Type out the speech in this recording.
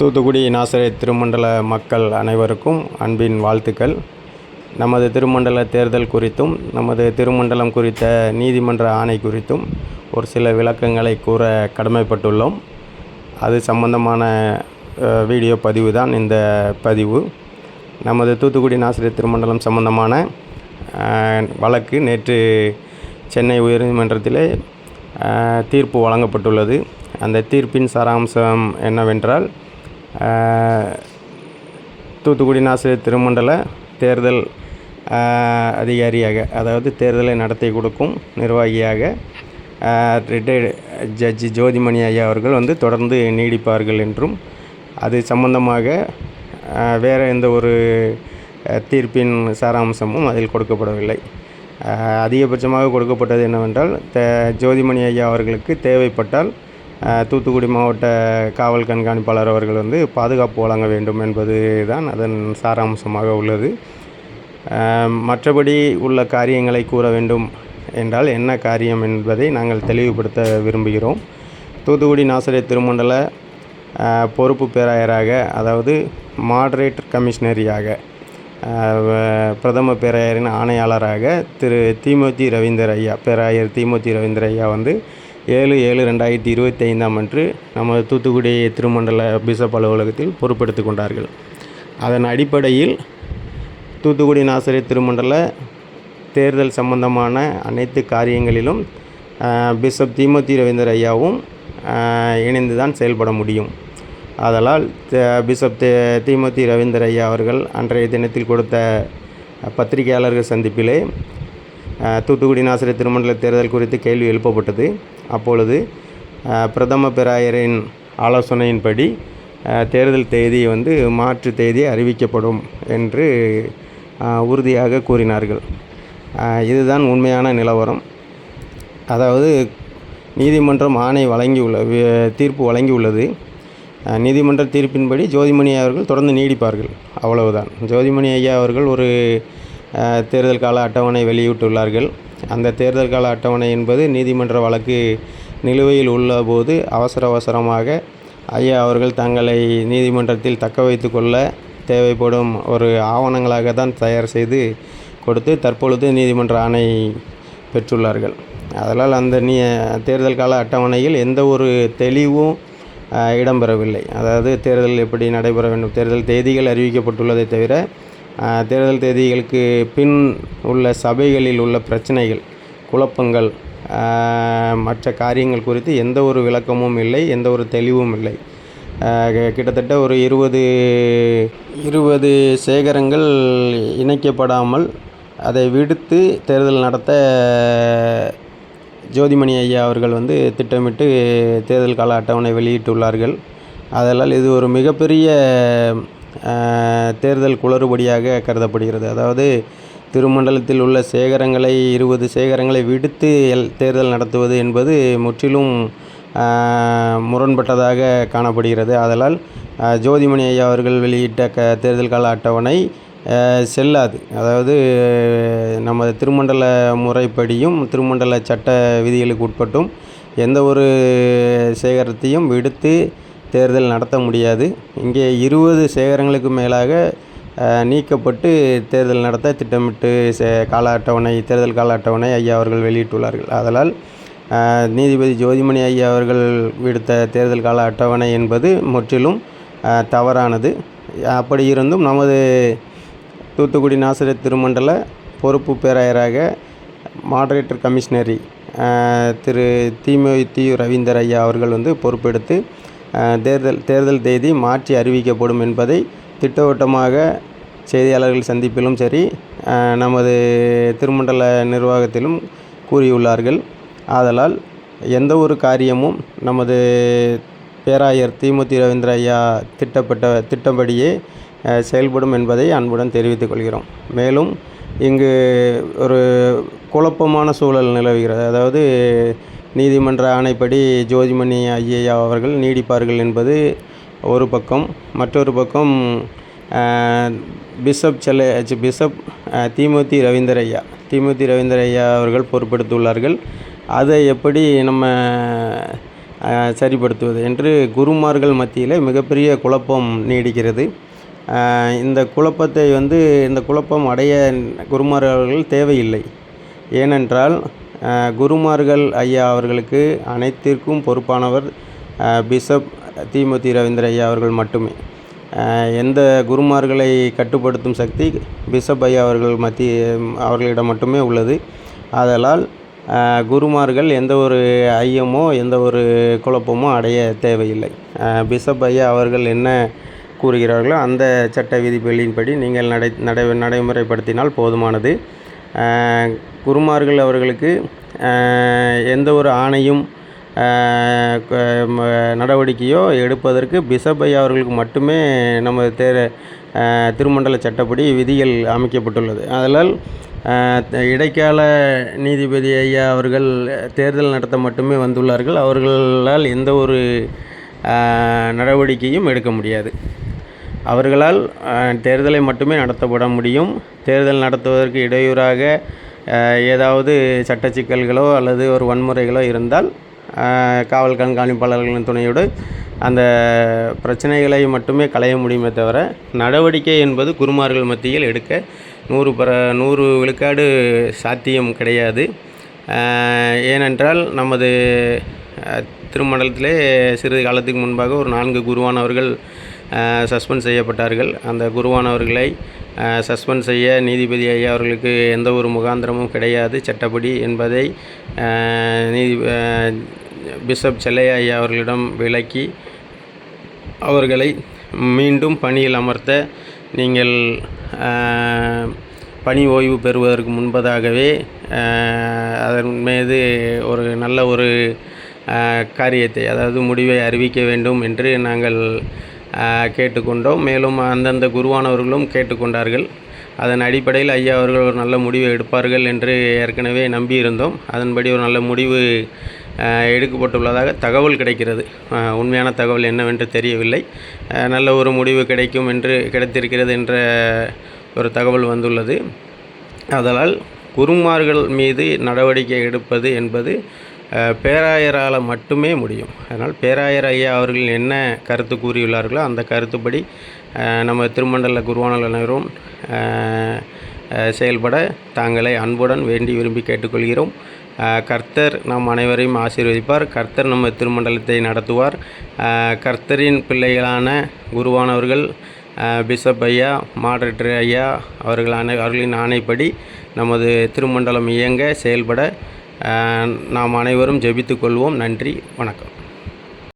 தூத்துக்குடி நாசரே திருமண்டல மக்கள் அனைவருக்கும் அன்பின் வாழ்த்துக்கள். நமது திருமண்டல தேர்தல் குறித்தும் நமது திருமண்டலம் குறித்த நீதிமன்ற ஆணை குறித்தும் ஒரு சில விளக்கங்களை கூற கடமைப்பட்டுள்ளோம். அது சம்பந்தமான வீடியோ பதிவு தான் இந்த பதிவு. நமது தூத்துக்குடி நாசிரியர் திருமண்டலம் சம்பந்தமான வழக்கு நேற்று சென்னை உயர்நீதிமன்றத்திலே தீர்ப்பு வழங்கப்பட்டுள்ளது. அந்த தீர்ப்பின் சாராம்சம் என்னவென்றால் தூத்துக்குடி நாசிரியர் திருமண்டல தேர்தல் அதிகாரியாக அதாவது தேர்தலை நடத்தி கொடுக்கும் நிர்வாகியாக ரிட்டையர்டு ஜட்ஜி ஜோதிமணி ஐயா அவர்கள் வந்து தொடர்ந்து நீடிப்பார்கள் என்றும் அது சம்பந்தமாக வேறு எந்த ஒரு தீர்ப்பின் சாராம்சமும் அதில் கொடுக்கப்படவில்லை. அதிகபட்சமாக கொடுக்கப்பட்டது என்னவென்றால் த ஜோதிமணி ஐயா அவர்களுக்கு தேவைப்பட்டால் தூத்துக்குடி மாவட்ட காவல் கண்காணிப்பாளர் அவர்கள் வந்து பாதுகாப்பு வழங்க வேண்டும் என்பது தான் அதன் சாராம்சமாக உள்ளது. மற்றபடி உள்ள காரியங்களை கூற வேண்டும் என்றால் என்ன காரியம் என்பதை நாங்கள் தெளிவுபடுத்த விரும்புகிறோம். தூத்துக்குடி நாசிரியர் திருமண்டல பொறுப்பு பேராயராக அதாவது மாடரேட்டர் கமிஷனரியாக பிரதம பேராயரின் ஆணையாளராக திரு தீமோத்தி ரவீந்தர் ஐயா பேராயர் தீமோத்தி ரவீந்தர் ஐயா வந்து ஏழு ஏழு ரெண்டாயிரத்தி இருபத்தி ஐந்தாம் அன்று நமது தூத்துக்குடி திருமண்டல பிஷப் அலுவலகத்தில் பொறுப்பெடுத்து கொண்டார்கள். அதன் அடிப்படையில் தூத்துக்குடி நாசிரியர் திருமண்டல தேர்தல் சம்பந்தமான அனைத்து காரியங்களிலும் பிஷப் தீமோத்தி ரவீந்தர் ஐயாவும் இணைந்து தான் செயல்பட முடியும். ஆதலால் பிஷப் தே தீமோத்தி ரவீந்தர் ஐயா அவர்கள் அன்றைய தினத்தில் கொடுத்த பத்திரிகையாளர்கள் சந்திப்பிலே தூத்துக்குடி நாசிரியர் திருமண்டல தேர்தல் குறித்து கேள்வி எழுப்பப்பட்டது. அப்பொழுது பிரதம பெராயரின் ஆலோசனையின்படி தேர்தல் தேதி வந்து மாற்று தேதி அறிவிக்கப்படும் என்று உறுதியாக கூறினார்கள். இதுதான் உண்மையான நிலவரம். அதாவது நீதிமன்றம் ஆணை வழங்கியுள்ள தீர்ப்பு வழங்கியுள்ளது. நீதிமன்ற தீர்ப்பின்படி ஜோதிமணி அவர்கள் தொடர்ந்து நீடிப்பார்கள். அவ்வளவுதான். ஜோதிமணி ஐயா அவர்கள் ஒரு தேர்தல் கால அட்டவணை வெளியிட்டுள்ளார்கள். அந்த தேர்தல் கால அட்டவணை என்பது நீதிமன்ற வழக்கு நிலுவையில் உள்ளபோது அவசர அவசரமாக ஐயா அவர்கள் தங்களை நீதிமன்றத்தில் தக்க வைத்து கொள்ள தேவைப்படும் ஒரு ஆவணங்களாக தான் தயார் செய்து கொடுத்து தற்பொழுது நீதிமன்ற ஆணை பெற்றுள்ளார்கள். அதனால் அந்த நீ தேர்தல் கால அட்டவணையில் எந்த ஒரு தெளிவும் இடம்பெறவில்லை. அதாவது தேர்தல் எப்படி நடைபெற வேண்டும் தேர்தல் தேதிகள் அறிவிக்கப்பட்டுள்ளதை தவிர தேர்தல் தேதிகளுக்கு பின் உள்ள சபைகளில் உள்ள பிரச்சனைகள் குழப்பங்கள் மற்ற காரியங்கள் குறித்து எந்த ஒரு விளக்கமும் இல்லை எந்த ஒரு தெளிவும் இல்லை. கிட்டத்தட்ட ஒரு இருபது இருபது சேகரங்கள் இணைக்கப்படாமல் அதை விடுத்து தேர்தல் நடத்த ஜோதிமணி ஐயா அவர்கள் வந்து திட்டமிட்டு தேர்தல் கால அட்டவணை வெளியிட்டுள்ளார்கள். அதனால் இது ஒரு மிகப்பெரிய தேர்தல் குளறுபடியாக கருதப்படுகிறது. அதாவது திருமண்டலத்தில் உள்ள சேகரங்களை இருபது சேகரங்களை விடுத்து எல் தேர்தல் நடத்துவது என்பது முற்றிலும் முரண்பட்டதாக காணப்படுகிறது. அதனால் ஜோதிமணி ஐயா அவர்கள் வெளியிட்ட க தேர்தல் கால அட்டவணை செல்லாது. அதாவது நமது திருமண்டல முறைப்படியும் திருமண்டல சட்ட விதிகளுக்கு உட்பட்டும் எந்த ஒரு சேகரத்தையும் விடுத்து தேர்தல் நடத்த முடியாது. இங்கே இருபது சேகரங்களுக்கு மேலாக நீக்கப்பட்டு தேர்தல் நடத்த திட்டமிட்டு சே கால அட்டவணை தேர்தல் கால அட்டவணை ஐயா அவர்கள் வெளியிட்டுள்ளார்கள். அதனால் நீதிபதி ஜோதிமணி ஐயா அவர்கள் விடுத்த தேர்தல் கால அட்டவணை என்பது முற்றிலும் தவறானது. அப்படி இருந்தும் நமது தூத்துக்குடி நாசிரியர் திருமண்டல பொறுப்பு பேராயராக மாடரேட்டர் கமிஷனரி திரு தீமோத்தி ரவீந்தர் ஐயா அவர்கள் வந்து பொறுப்பெடுத்து தேர்தல் தேர்தல் தேதி மாற்றி அறிவிக்கப்படும் என்பதை திட்டவட்டமாக செய்தியாளர்கள் சந்திப்பிலும் சரி நமது திருமண்டல நிர்வாகத்திலும் கூறியுள்ளார்கள். ஆதலால் எந்த ஒரு காரியமும் நமது பேராயர் திமுத்தி ரவீந்திர ஐயா திட்டப்பட்ட திட்டப்படியே செயல்படும் என்பதை அன்புடன் தெரிவித்துக் கொள்கிறோம். மேலும் இங்கு ஒரு குழப்பமான சூழல் நிலவுகிறது. அதாவது நீதிமன்ற ஆணைப்படி ஜோதிமணி ஐயா அவர்கள் நீடிப்பார்கள் என்பது ஒரு பக்கம். மற்றொரு பக்கம் பிஷப் செல்ல பிஷப் திமுத்தி தீமூர்த்தி ரவீந்தர் ஐயா ரவீந்தர் ஐயா அவர்கள் பொறுப்படுத்தியுள்ளார்கள் அதை எப்படி நம்ம சரிப்படுத்துவது என்று குருமார்கள் மத்தியில் மிகப்பெரிய குழப்பம் நீடிக்கிறது. இந்த குழப்பத்தை வந்து இந்த குழப்பம் அடைய குருமார்கள் தேவையில்லை. ஏனென்றால் குருமார்கள் ஐயா அவர்களுக்கு அனைத்திற்கும் பொறுப்பானவர் பிஷப் தீமூர்த்தி ரவீந்திர ஐயா அவர்கள் மட்டுமே. எந்த குருமார்களை கட்டுப்படுத்தும் சக்தி பிஷப் ஐயா அவர்கள் மத்திய அவர்களிடம் மட்டுமே உள்ளது. ஆதலால் குருமார்கள் எந்த ஒரு ஐயமோ எந்த ஒரு குழப்பமோ அடைய தேவையில்லை. பிஷப் ஐயா அவர்கள் என்ன கூறுகிறார்களோ அந்த சட்ட விதிகளின்படி நீங்கள் நடை நடை நடைமுறைப்படுத்தினால் போதுமானது. குருமார்கள் அவர்களுக்கு எந்த ஒரு ஆணையும் நடவடிக்கையோ எடுப்பதற்கு பிஷப் ஐயா அவர்களுக்கு மட்டுமே நமது தே திருமண்டல சட்டப்படி விதிகள் அமைக்கப்பட்டுள்ளது. அதனால் இடைக்கால நீதிபதி ஐயா அவர்கள் தேர்தல் நடத்த மட்டுமே வந்துள்ளார்கள். அவர்களால் எந்த ஒரு நடவடிக்கையும் எடுக்க முடியாது. அவர்களால் தேர்தலை மட்டுமே நடத்தப்பட முடியும். தேர்தல் நடத்துவதற்கு இடையூறாக ஏதாவது சட்ட சிக்கல்களோ அல்லது ஒரு வன்முறைகளோ இருந்தால் காவல் கண்காணிப்பாளர்களின் துணையோடு அந்த பிரச்சனைகளை மட்டுமே களைய முடியுமே தவிர நடவடிக்கை என்பது குருமார்கள் மத்தியில் எடுக்க நூறு பர நூறு விழுக்காடு சாத்தியம் கிடையாது. ஏனென்றால் நமது திருமண்டலத்திலே சிறிது காலத்துக்கு முன்பாக ஒரு நான்கு குருவானவர்கள் சஸ்பெண்ட் செய்யப்பட்டார்கள். அந்த குருவானவர்களை சஸ்பெண்ட் செய்ய நீதிபதி ஐயா அவர்களுக்கு எந்த ஒரு முகாந்திரமும் கிடையாது. சட்டப்படி என்பதை நீதி பிஷப் செல்லையா ஐயா அவர்களிடம் விளக்கி அவர்களை மீண்டும் பணியில் அமர்த்த நீங்கள் பணி ஓய்வு பெறுவதற்கு முன்பதாகவே அதன் மீது ஒரு நல்ல ஒரு காரியத்தை அதாவது முடிவை அறிவிக்க வேண்டும் என்று நாங்கள் கேட்டுக்கொண்டோம். மேலும் அந்தந்த குருவானவர்களும் கேட்டுக்கொண்டார்கள். அதன் அடிப்படையில் ஐயா அவர்கள் ஒரு நல்ல முடிவை எடுப்பார்கள் என்று ஏற்கனவே நம்பியிருந்தோம். அதன்படி ஒரு நல்ல முடிவு எடுக்கப்பட்டுள்ளதாக தகவல் கிடைக்கிறது. உண்மையான தகவல் என்னவென்று தெரியவில்லை. நல்ல ஒரு முடிவு கிடைக்கும் என்று கிடைத்திருக்கிறது என்ற ஒரு தகவல் வந்துள்ளது. அதனால் குருமார்கள் மீது நடவடிக்கை எடுப்பது என்பது பேராயரால் மட்டுமே முடியும். அதனால் பேராயர் ஐயா அவர்கள் என்ன கருத்து கூறியுள்ளார்களோ அந்த கருத்துப்படி நம்ம திருமண்டல குருவானல் அனைவரும் செயல்பட தாங்களை அன்புடன் வேண்டி விரும்பி கேட்டுக்கொள்கிறோம். கர்த்தர் நம் அனைவரையும் ஆசீர்வதிப்பார். கர்த்தர் நம்ம திருமண்டலத்தை நடத்துவார். கர்த்தரின் பிள்ளைகளான குருவானவர்கள் பிஷப் ஐயா மாடரேட்டர் ஐயா அவர்கள் அனை அவர்களின் ஆணைப்படி நமது திருமண்டலம் இயங்க செயல்பட நாம் அனைவரும் ஜெபித்துக்கொள்வோம் நன்றி. வணக்கம்.